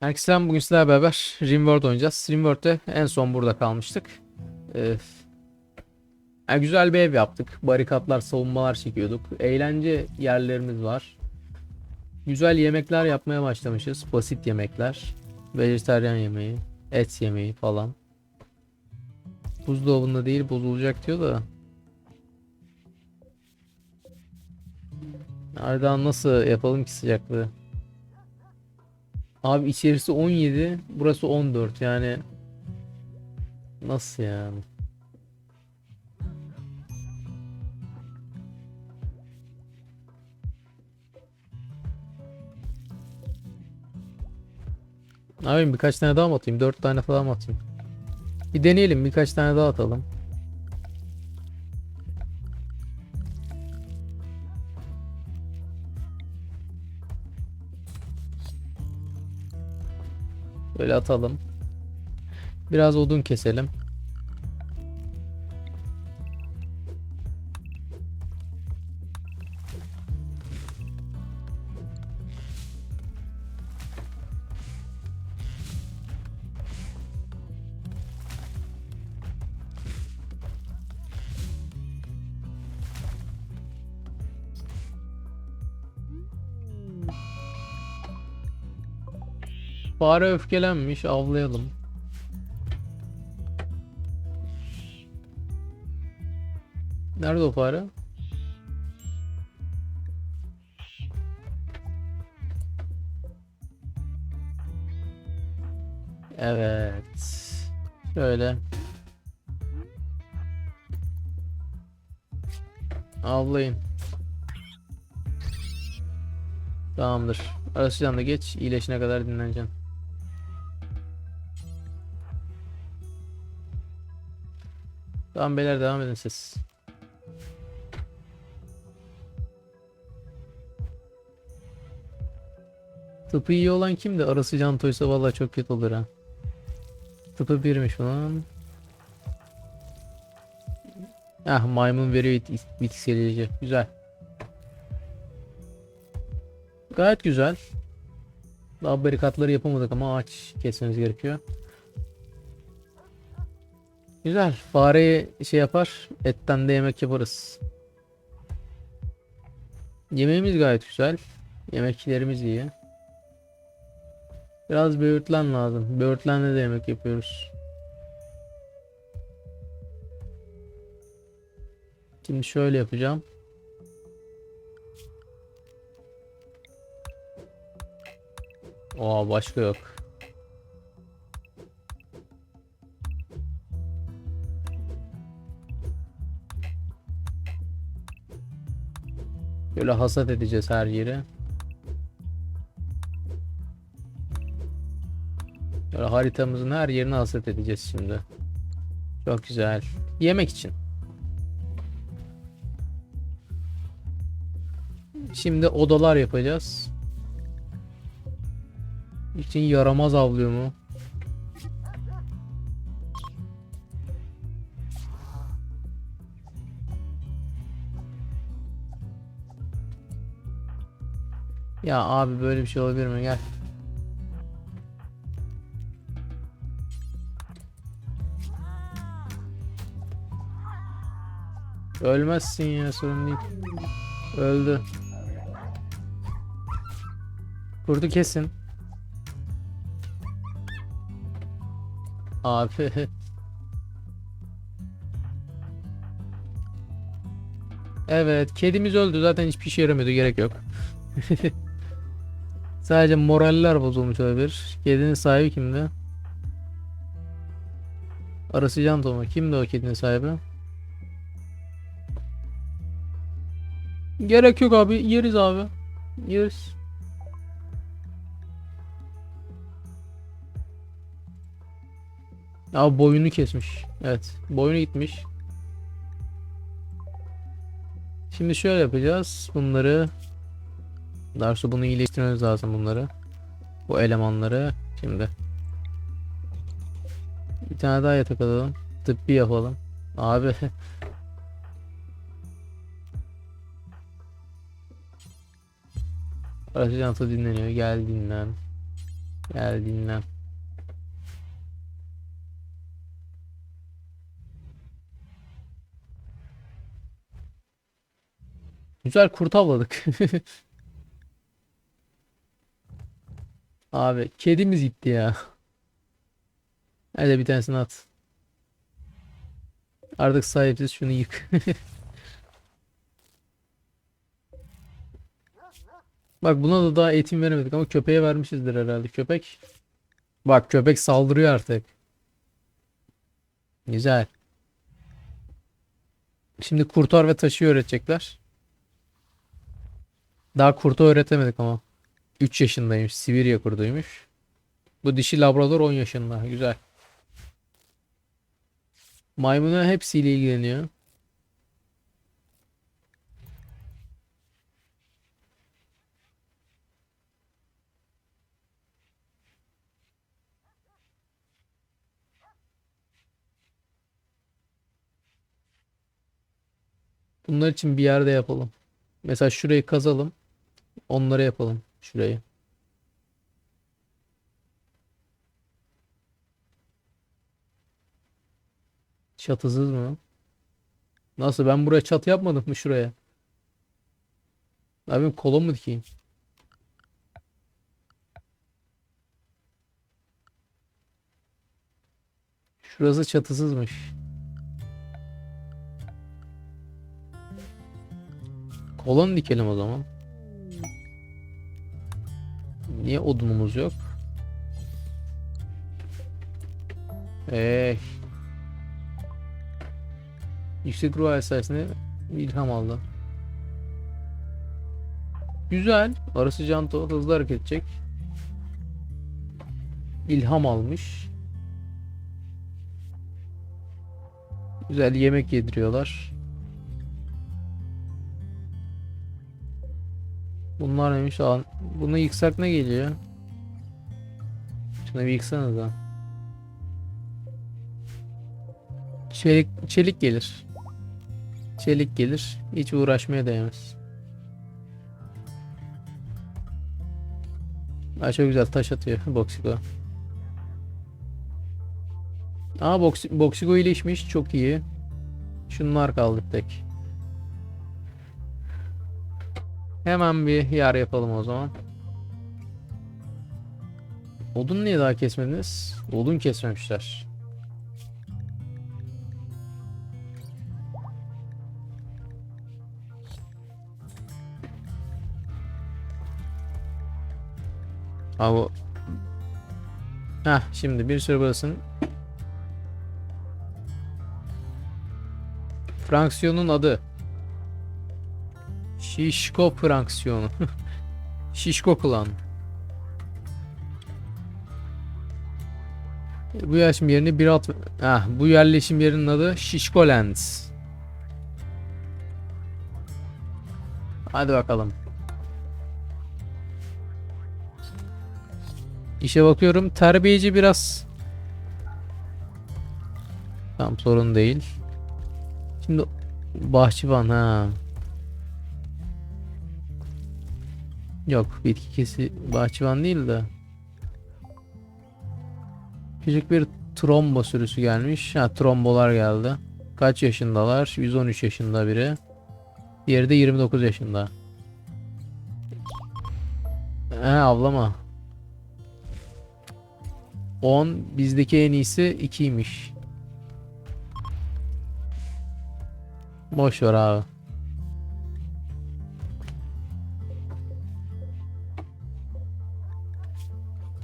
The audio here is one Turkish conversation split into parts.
Herkese selam. Bugün sizlerle beraber Rimworld oynayacağız. Rimworld'de en son burada kalmıştık. Ee, yani güzel bir ev yaptık. Barikatlar, savunmalar çekiyorduk. Eğlence yerlerimiz var. Güzel yemekler yapmaya başlamışız. Basit yemekler. Vejetaryen yemeği, et yemeği falan. Buzdolabında değil bozulacak diyor da. Nereden nasıl yapalım ki sıcaklığı? Abi içerisi 17, burası 14 yani nasıl yani? Ne yapayım birkaç tane daha mı atayım? 4 tane falan mı atayım? Bir deneyelim birkaç tane daha atalım. Böyle atalım. Biraz odun keselim. Fare öfkelenmiş avlayalım. Nerede o fare? Evet. Şöyle. Avlayın. Tamamdır. Arasıcan da geç. iyileşene kadar dinleneceksin. Tamam beyler devam edin siz. Tıpı iyi olan kimdi? Arası can toysa vallahi çok kötü olur ha. Tıpı birmiş bunun. Ah maymun veriyor bit bitkiselici. Güzel. Gayet güzel. Daha barikatları yapamadık ama ağaç kesmemiz gerekiyor. Güzel. Fareyi şey yapar. Etten de yemek yaparız. Yemeğimiz gayet güzel. Yemeklerimiz iyi. Biraz böğürtlen lazım. Böğürtlenle de yemek yapıyoruz. Şimdi şöyle yapacağım. Aa başka yok. Böyle hasat edeceğiz her yeri. Böyle haritamızın her yerini hasat edeceğiz şimdi. Çok güzel. Yemek için. Şimdi odalar yapacağız. İçin yaramaz avlıyor mu? Ya abi böyle bir şey olabilir mi? Gel. Ölmezsin ya sorun değil. Öldü. Kurdu kesin. Abi. Evet, kedimiz öldü. Zaten hiçbir işe yaramıyordu. Gerek yok. Sadece moraller bozulmuş olabilir. Kedinin sahibi kimdi? Arası can Toma. Kimdi o kedinin sahibi? Gerek yok abi. Yeriz abi. Yeriz. Abi boyunu kesmiş. Evet. Boynu gitmiş. Şimdi şöyle yapacağız. Bunları Darsu bunu iyileştirmemiz lazım bunları. Bu elemanları. Şimdi. Bir tane daha yatak alalım. Tıbbi yapalım. Abi. Arası çanta dinleniyor. Gel dinlen. Gel dinlen. Güzel kurt avladık. Abi kedimiz gitti ya. Hadi bir tanesini at. Artık sahipsiz şunu yık. Bak buna da daha eğitim veremedik ama köpeğe vermişizdir herhalde. Köpek. Bak köpek saldırıyor artık. Güzel. Şimdi kurtar ve taşı öğretecekler. Daha kurtu öğretemedik ama. 3 yaşındaymış. Sibirya kurduymuş. Bu dişi labrador 10 yaşında. Güzel. Maymuna hepsiyle ilgileniyor. Bunlar için bir yerde yapalım. Mesela şurayı kazalım. Onlara yapalım. Şurayı. Çatısız mı? Nasıl ben buraya çatı yapmadım mı şuraya? Abim kolon mu dikeyim? Şurası çatısızmış. Kolon dikelim o zaman. Niye odunumuz yok? Eee. Yüksek ruh sayesinde ilham aldı. Güzel. Arası Canto hızlı hareket edecek. İlham almış. Güzel yemek yediriyorlar. Bunlar neymiş? Aa, bunu yıksak ne geliyor? Şunu bir yıksanıza. Çelik, çelik gelir. Çelik gelir. Hiç uğraşmaya değmez. Aa, çok güzel taş atıyor Boxico. Aa Boxi Boxico iyileşmiş. Çok iyi. Şunlar kaldı tek. Hemen bir yer yapalım o zaman. Odun niye daha kesmediniz? Odun kesmemişler. Abi Heh, şimdi bir sürü burasının Fraksiyonun adı Şişko fraksiyonu Şişko klan Bu yerleşim yerini bir alt Heh, bu yerleşim yerinin adı Şişko Lands Hadi bakalım İşe bakıyorum. Terbiyeci biraz. Tam sorun değil. Şimdi bahçıvan ha. Yok bitki kesi bahçıvan değil de. Küçük bir trombo sürüsü gelmiş. Ha trombolar geldi. Kaç yaşındalar? 113 yaşında biri. Diğeri de 29 yaşında. He avlama. 10 bizdeki en iyisi 2'ymiş. Boş ver abi.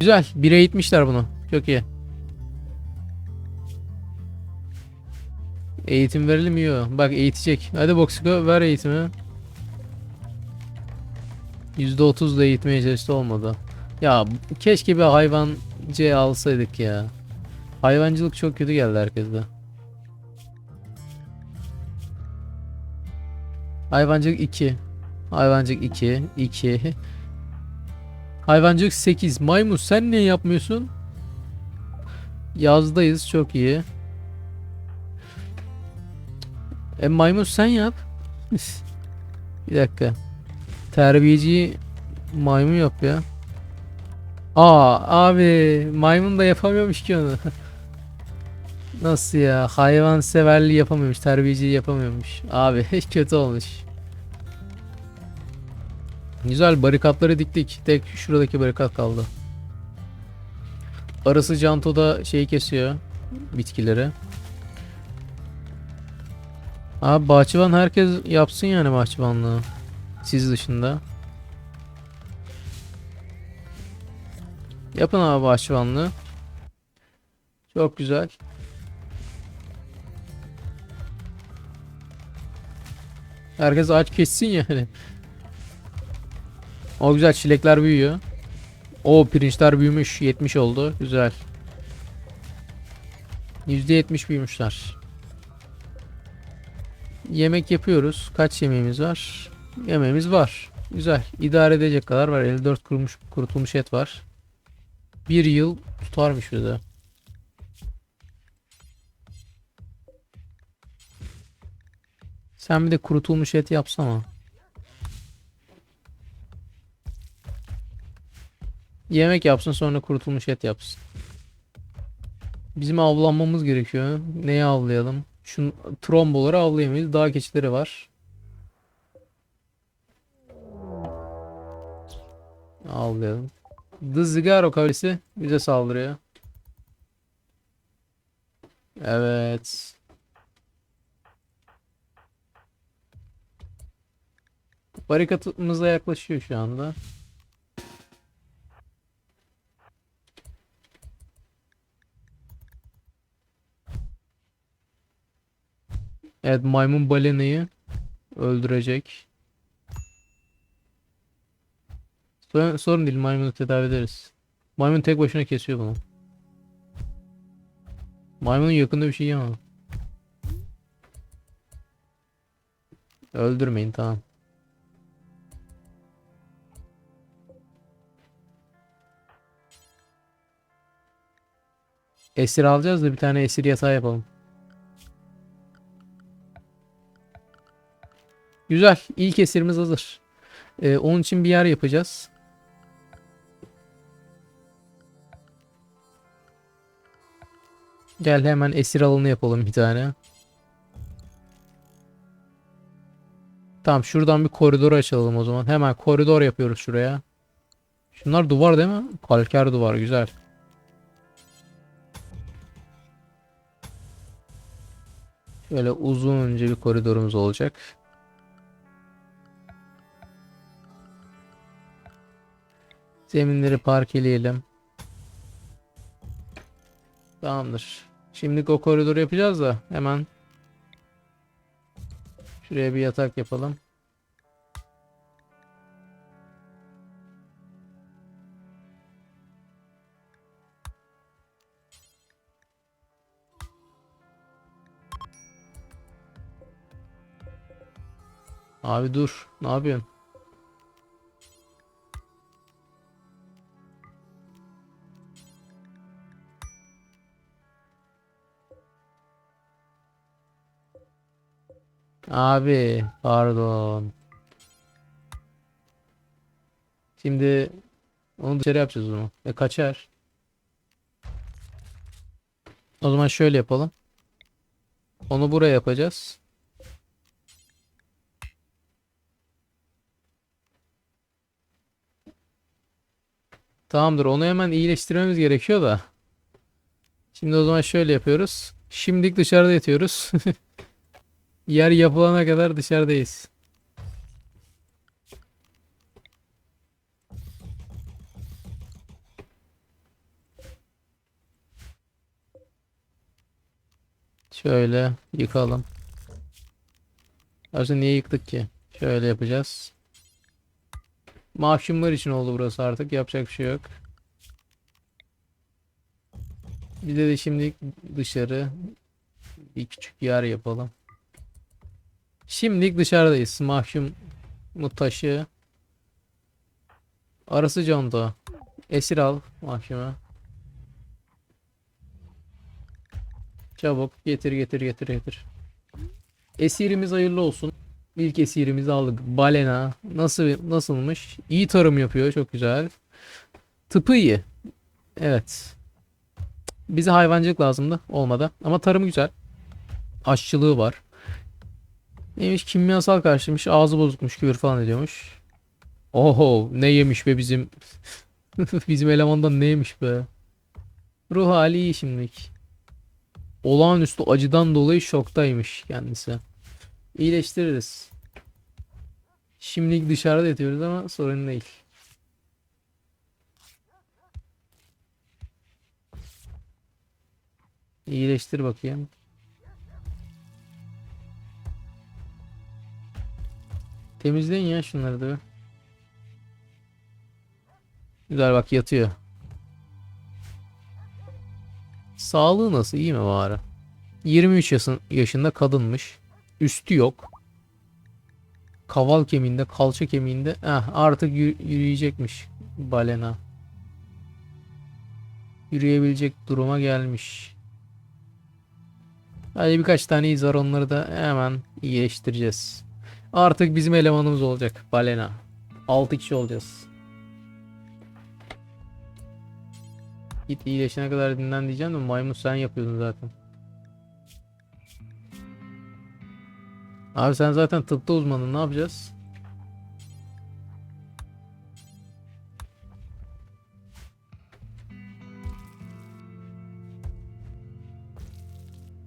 Güzel. 1'e eğitmişler bunu. Çok iyi. Eğitim verelim yiyor. Bak eğitecek. Hadi Boxiko ver eğitimi. %30 da eğitmeye çalıştı olmadı. Ya keşke bir hayvancı alsaydık ya. Hayvancılık çok kötü geldi herkeste. Hayvancılık 2. Hayvancılık 2. 2. Hayvancılık 8. Maymun sen niye yapmıyorsun? Yazdayız çok iyi. E maymun sen yap. bir dakika. Terbiyeciyi maymun yap ya. Aa abi maymun da yapamıyormuş ki onu. Nasıl ya? Hayvan severliği yapamıyormuş, terbiyeciliği yapamıyormuş. Abi kötü olmuş. Güzel barikatları diktik. Tek şuradaki barikat kaldı. Arası Canto da şeyi kesiyor. Bitkileri. Abi bahçıvan herkes yapsın yani bahçıvanlığı. Siz dışında. Yapın abi bahçıvanlığı. Çok güzel. Herkes ağaç kessin yani. O güzel çilekler büyüyor. O pirinçler büyümüş. 70 oldu. Güzel. %70 büyümüşler. Yemek yapıyoruz. Kaç yemeğimiz var? Yemeğimiz var. Güzel. İdare edecek kadar var. 54 kurumuş, kurutulmuş et var. Bir yıl tutarmış bir de. Sen bir de kurutulmuş et yapsana. Yemek yapsın sonra kurutulmuş et yapsın. Bizim avlanmamız gerekiyor. Neyi avlayalım? Şu tromboları avlayamayız. Dağ keçileri var. Avlayalım. The Zigaro kabilesi bize saldırıyor. Evet. Barikatımıza yaklaşıyor şu anda. Evet maymun balenayı öldürecek. Sorun değil maymunu tedavi ederiz. Maymun tek başına kesiyor bunu. Maymunun yakında bir şey yemem. Öldürmeyin tamam. Esir alacağız da bir tane esir yatağı yapalım. Güzel. İlk esirimiz hazır. Ee, onun için bir yer yapacağız. Gel hemen esir alanı yapalım bir tane. Tamam şuradan bir koridor açalım o zaman. Hemen koridor yapıyoruz şuraya. Şunlar duvar değil mi? Kalker duvar güzel. Şöyle uzunca bir koridorumuz olacak. Zeminleri parkeleyelim. Tamamdır. Şimdi o koridoru yapacağız da hemen şuraya bir yatak yapalım. Abi dur. Ne yapıyorsun? Abi pardon. Şimdi onu dışarı yapacağız onu. E kaçar. O zaman şöyle yapalım. Onu buraya yapacağız. Tamamdır. Onu hemen iyileştirmemiz gerekiyor da. Şimdi o zaman şöyle yapıyoruz. Şimdilik dışarıda yatıyoruz. Yer yapılana kadar dışarıdayız. Şöyle yıkalım. Aslında niye yıktık ki? Şöyle yapacağız. Mahkumlar için oldu burası artık. Yapacak bir şey yok. Bir de, de şimdi dışarı bir küçük yer yapalım. Şimdilik dışarıdayız. Mahkum taşı. Arası conta. Esir al mahkeme. Çabuk getir getir getir getir. Esirimiz hayırlı olsun. İlk esirimizi aldık. Balena. Nasıl nasılmış? İyi tarım yapıyor. Çok güzel. Tıpı iyi. Evet. Bize hayvancılık lazımdı. Olmadı. Ama tarımı güzel. Aşçılığı var. Neymiş kimyasal karşıymış. Ağzı bozukmuş. Küfür falan ediyormuş. Oho ne yemiş be bizim. bizim elemandan ne yemiş be. Ruh hali iyi şimdilik. Olağanüstü acıdan dolayı şoktaymış kendisi. İyileştiririz. Şimdilik dışarıda yatıyoruz ama sorun değil. İyileştir bakayım. Temizleyin ya şunları da. Güzel bak yatıyor. Sağlığı nasıl? İyi mi bari? 23 yaşın, yaşında kadınmış. Üstü yok. Kaval kemiğinde, kalça kemiğinde. Eh, artık yürü- yürüyecekmiş balena. Yürüyebilecek duruma gelmiş. Hadi birkaç tane iz var onları da hemen iyileştireceğiz. Artık bizim elemanımız olacak balena. 6 kişi olacağız. Git iyileşene kadar dinlen diyeceğim de maymun sen yapıyordun zaten. Abi sen zaten tıpta uzmanın ne yapacağız?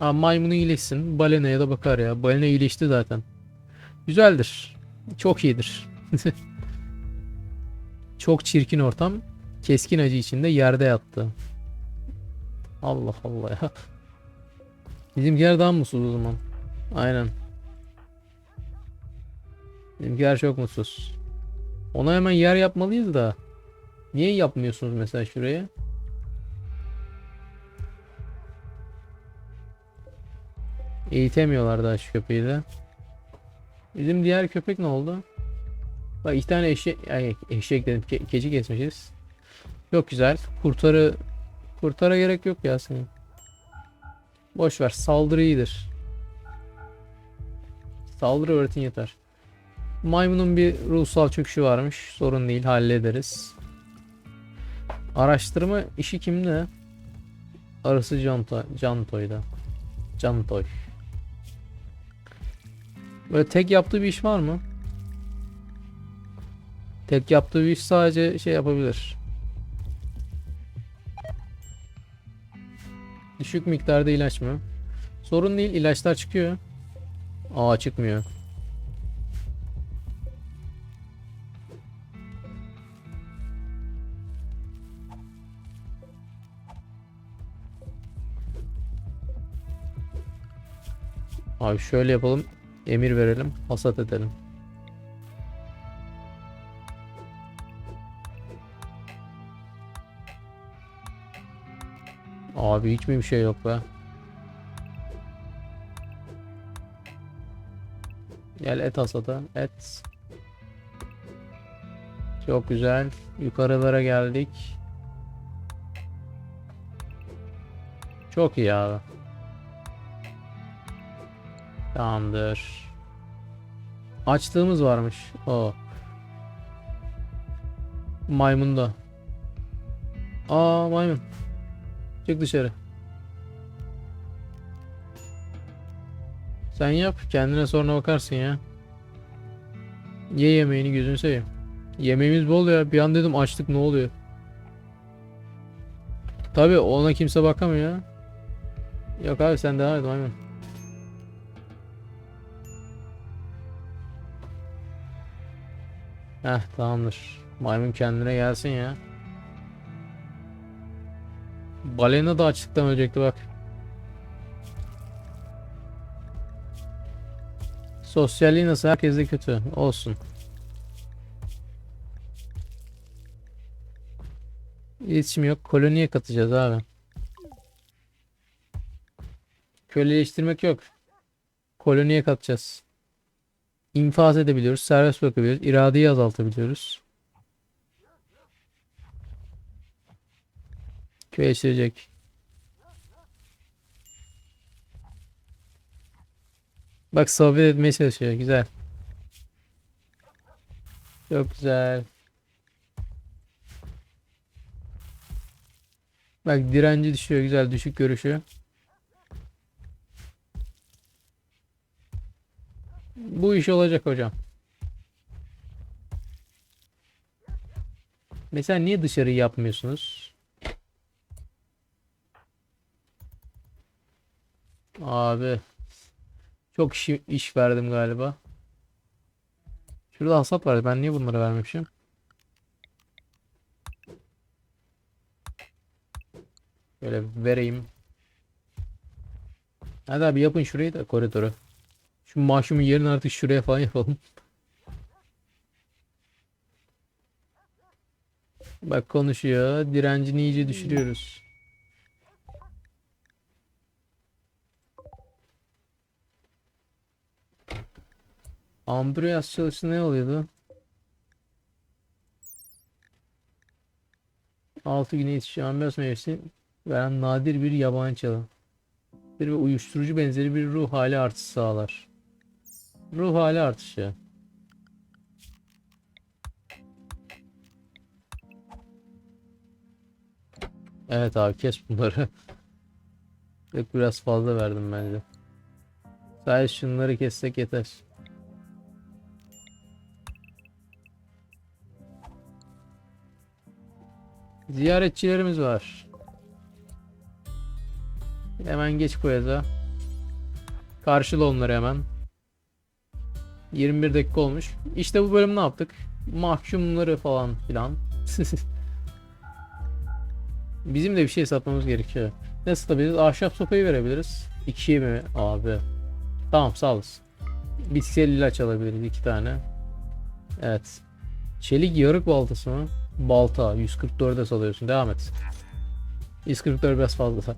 Abi maymunu iyileşsin. Balenaya da bakar ya. Balena iyileşti zaten. Güzeldir. Çok iyidir. Çok çirkin ortam. Keskin acı içinde yerde yattı. Allah Allah ya. Bizimkiler daha mutsuz o zaman. Aynen. Bizimkiler çok mutsuz. Ona hemen yer yapmalıyız da. Niye yapmıyorsunuz mesela şuraya? Eğitemiyorlar daha şu köpeği de. Bizim diğer köpek ne oldu? Bak iki tane eşek, ay, eşek dedim, ke- keçi kesmişiz. Çok güzel. Kurtarı kurtara gerek yok ya senin. Boş ver. Saldırı iyidir. Saldırı öğretin yeter. Maymunun bir ruhsal çöküşü varmış. Sorun değil hallederiz. Araştırma işi kimde? Arası Canto Cantoy'da. Cantoy. Böyle tek yaptığı bir iş var mı? Tek yaptığı bir iş sadece şey yapabilir. Düşük miktarda ilaç mı? Sorun değil ilaçlar çıkıyor. Aa çıkmıyor. Abi şöyle yapalım. Emir verelim. Hasat edelim. Abi hiç mi bir şey yok be? Gel et hasata. Et. Çok güzel. Yukarılara geldik. Çok iyi abi. Tamamdır. Açlığımız varmış. O. Maymun da. Aa maymun. Çık dışarı. Sen yap. Kendine sonra bakarsın ya. Ye yemeğini gözünü seveyim. Yemeğimiz bol ya. Bir an dedim açlık ne oluyor? Tabi ona kimse bakamıyor. Yok abi sen devam et maymun. Heh tamamdır. Maymun kendine gelsin ya. Balena da açlıktan ölecekti bak. Sosyalliği nasıl? Herkes de kötü. Olsun. İletişim yok. Koloniye katacağız abi. Köleleştirmek yok. Koloniye katacağız. İnfaz edebiliyoruz. Serbest bırakabiliyoruz. iradeyi azaltabiliyoruz. Köleleştirecek. Bak sohbet etmeye çalışıyor. Güzel. Çok güzel. Bak direnci düşüyor güzel düşük görüşü. Bu iş olacak hocam. Mesela niye dışarı yapmıyorsunuz? Abi çok iş, iş verdim galiba. Şurada hasat var. Ben niye bunları vermemişim? Böyle vereyim. Hadi abi yapın şurayı da koridoru. Şu mahşumun yerini artık şuraya falan yapalım. Bak konuşuyor. Direncini iyice düşürüyoruz. Ambriyas çalıştı ne oluyordu? 6 güne yetişen ambriyas meyvesi veren nadir bir yabancı çalı. Bir ve uyuşturucu benzeri bir ruh hali artışı sağlar. Ruh hali artışı. Evet abi kes bunları. Yok biraz fazla verdim bence. Sadece şunları kessek yeter. Ziyaretçilerimiz var. Hemen geç koyaza. Karşıla onları hemen. 21 dakika olmuş. İşte bu bölüm ne yaptık? Mahkumları falan filan. Bizim de bir şey satmamız gerekiyor. Ne satabiliriz? Ahşap sopayı verebiliriz. İkiye mi abi? Tamam sağ olasın. Bitkisel ilaç alabiliriz iki tane. Evet. Çelik yarık baltası mı? Balta 144'e salıyorsun. Devam et. 144 biraz fazla.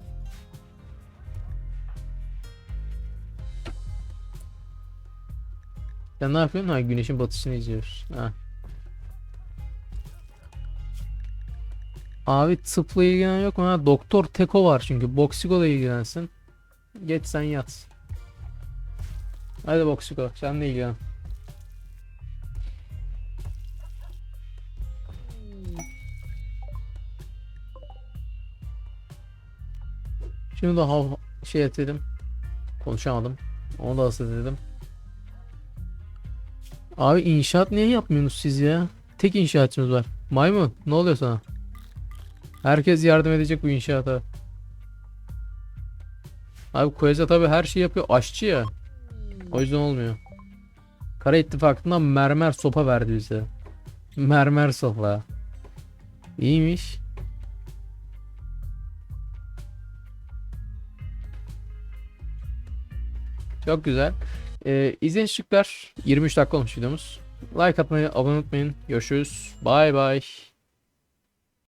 Sen ne yapıyorsun? Ha güneşin batışını izliyoruz. Ha. Abi tıpla ilgilenen yok mu? Ha, Doktor Teko var çünkü. Boksiko da ilgilensin. Geç sen yat. Hadi Boksiko sen de ilgilen. Şunu da hav şey edelim. Konuşamadım. Onu da hasret edelim. Abi inşaat niye yapmıyorsunuz siz ya? Tek inşaatçımız var. Maymun ne oluyor sana? Herkes yardım edecek bu inşaata. Abi Kueza tabi her şeyi yapıyor. Aşçı ya. O yüzden olmuyor. Kara İttifakı'ndan mermer sopa verdi bize. Mermer sopa. İyiymiş. Çok güzel. Ee, izleyin çocuklar. 23 dakika olmuş videomuz. Like atmayı, abone olmayı unutmayın. Görüşürüz. Bye bye.